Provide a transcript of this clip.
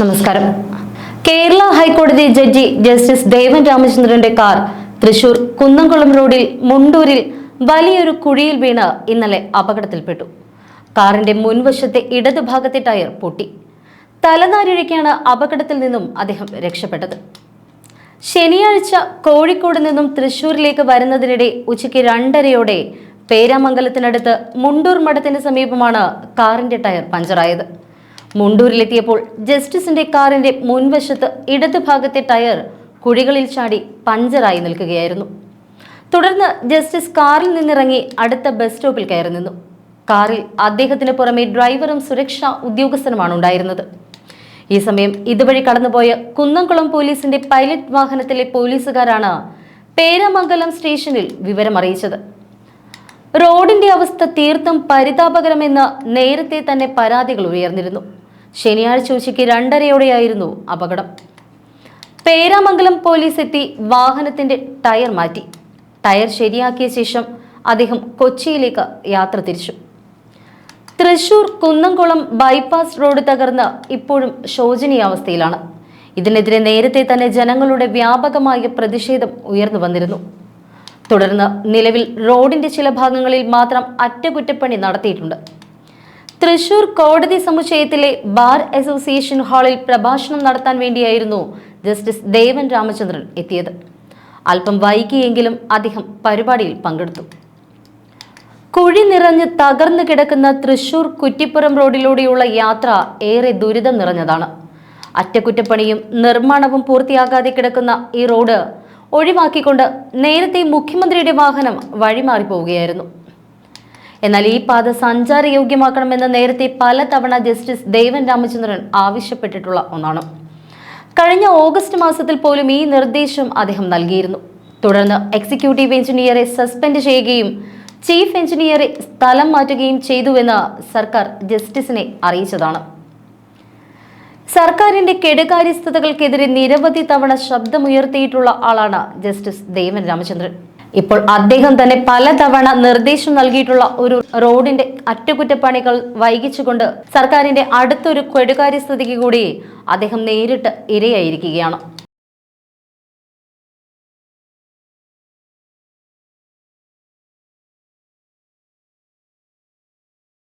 നമസ്കാരം. കേരള ഹൈക്കോടതി judge justice Devan രാമചന്ദ്രന്റെ കാർ തൃശൂർ കുന്നംകുളം റോഡിൽ മുണ്ടൂരിൽ വലിയൊരു കുഴിയിൽ വീണ് ഇന്നലെ അപകടത്തിൽപ്പെട്ടു. കാറിന്റെ മുൻവശത്തെ ഇടതുഭാഗത്തെ ടയർ പൊട്ടി. തലനാരിഴയ്ക്കാണ് അപകടത്തിൽ നിന്നും അദ്ദേഹം രക്ഷപ്പെട്ടത്. ശനിയാഴ്ച കോഴിക്കോട് നിന്നും തൃശൂരിലേക്ക് വരുന്നതിനിടെ ഉച്ചയ്ക്ക് രണ്ടരയോടെ പേരാമംഗലത്തിനടുത്ത് മുണ്ടൂർ മഠത്തിന് സമീപമാണ് കാറിന്റെ ടയർ പഞ്ചറായത്. മുണ്ടൂരിലെത്തിയപ്പോൾ ജസ്റ്റിസിന്റെ കാറിന്റെ മുൻവശത്ത് ഇടത് ഭാഗത്തെ ടയർ കുഴികളിൽ ചാടി പഞ്ചറായി നിൽക്കുകയായിരുന്നു. തുടർന്ന് ജസ്റ്റിസ് കാറിൽ നിന്നിറങ്ങി അടുത്ത ബസ് സ്റ്റോപ്പിൽ കയറി നിന്നു. കാറിൽ അദ്ദേഹത്തിന് പുറമെ ഡ്രൈവറും സുരക്ഷാ ഉദ്യോഗസ്ഥനുമാണ് ഉണ്ടായിരുന്നത്. ഈ സമയം ഇതുവഴി കടന്നുപോയ കുന്നംകുളം പോലീസിന്റെ പൈലറ്റ് വാഹനത്തിലെ പോലീസുകാരാണ് പേരമംഗലം സ്റ്റേഷനിൽ വിവരം അറിയിച്ചത്. റോഡിന്റെ അവസ്ഥ തീർത്തും പരിതാപകരമെന്ന് നേരത്തെ തന്നെ പരാതികൾ ഉയർന്നിരുന്നു. ശനിയാഴ്ച ഉച്ചയ്ക്ക് രണ്ടരയോടെയായിരുന്നു അപകടം. പേരാമംഗലം പോലീസ് എത്തി വാഹനത്തിന്റെ ടയർ മാറ്റി. ടയർ ശരിയാക്കിയ ശേഷം അദ്ദേഹം കൊച്ചിയിലേക്ക് യാത്ര തിരിച്ചു. തൃശൂർ കുന്നംകുളം ബൈപ്പാസ് റോഡ് തകർന്ന് ഇപ്പോഴും ശോചനീയാവസ്ഥയിലാണ്. ഇതിനെതിരെ നേരത്തെ തന്നെ ജനങ്ങളുടെ വ്യാപകമായ പ്രതിഷേധം ഉയർന്നു വന്നിരുന്നു. തുടർന്ന് നിലവിൽ റോഡിന്റെ ചില ഭാഗങ്ങളിൽ മാത്രം അറ്റകുറ്റപ്പണി നടത്തിയിട്ടുണ്ട്. തൃശൂർ കോടതി സമുച്ചയത്തിലെ ബാർ അസോസിയേഷൻ ഹാളിൽ പ്രഭാഷണം നടത്താൻ വേണ്ടിയായിരുന്നു ജസ്റ്റിസ് ദേവൻ രാമചന്ദ്രൻ എത്തിയത്. അല്പം വൈകിയെങ്കിലും അദ്ദേഹം പരിപാടിയിൽ പങ്കെടുത്തു. കുഴി നിറഞ്ഞ് തകർന്നു കിടക്കുന്ന തൃശൂർ കുറ്റിപ്പുറം റോഡിലൂടെയുള്ള യാത്ര ഏറെ ദുരിതം നിറഞ്ഞതാണ്. അറ്റകുറ്റപ്പണിയും നിർമ്മാണവും പൂർത്തിയാകാതെ കിടക്കുന്ന ഈ റോഡ് ഒഴിവാക്കിക്കൊണ്ട് നേരത്തെ മുഖ്യമന്ത്രിയുടെ വാഹനം വഴിമാറി പോവുകയായിരുന്നു എന്നാൽ ഈ പാത സഞ്ചാരയോഗ്യമാക്കണമെന്ന് നേരത്തെ പലതവണ ജസ്റ്റിസ് ദേവൻ രാമചന്ദ്രൻ ആവശ്യപ്പെട്ടിട്ടുള്ള ഒന്നാണ്. കഴിഞ്ഞ ഓഗസ്റ്റ് മാസത്തിൽ പോലും ഈ നിർദ്ദേശം അദ്ദേഹം നൽകിയിരുന്നു. തുടർന്ന് എക്സിക്യൂട്ടീവ് എഞ്ചിനീയറെ സസ്പെൻഡ് ചെയ്യുകയും ചീഫ് എഞ്ചിനീയറെ സ്ഥലം മാറ്റുകയും ചെയ്തുവെന്ന് സർക്കാർ ജസ്റ്റിസിനെ അറിയിച്ചതാണ്. സർക്കാരിന്റെ കെടുകാര്യസ്ഥതകൾക്കെതിരെ നിരവധി തവണ ശബ്ദമുയർത്തിയിട്ടുള്ള ആളാണ് ജസ്റ്റിസ് ദേവൻ രാമചന്ദ്രൻ. ഇപ്പോൾ അദ്ദേഹം തന്നെ പലതവണ നിർദ്ദേശം നൽകിയിട്ടുള്ള ഒരു റോഡിന്റെ അറ്റകുറ്റപ്പണികൾ വൈകിച്ചുകൊണ്ട് സർക്കാരിന്റെ അടുത്തൊരു കെടുകാര്യസ്ഥിതിക്ക് കൂടി അദ്ദേഹം നേരിട്ട് ഇരയായിരിക്കുകയാണ്.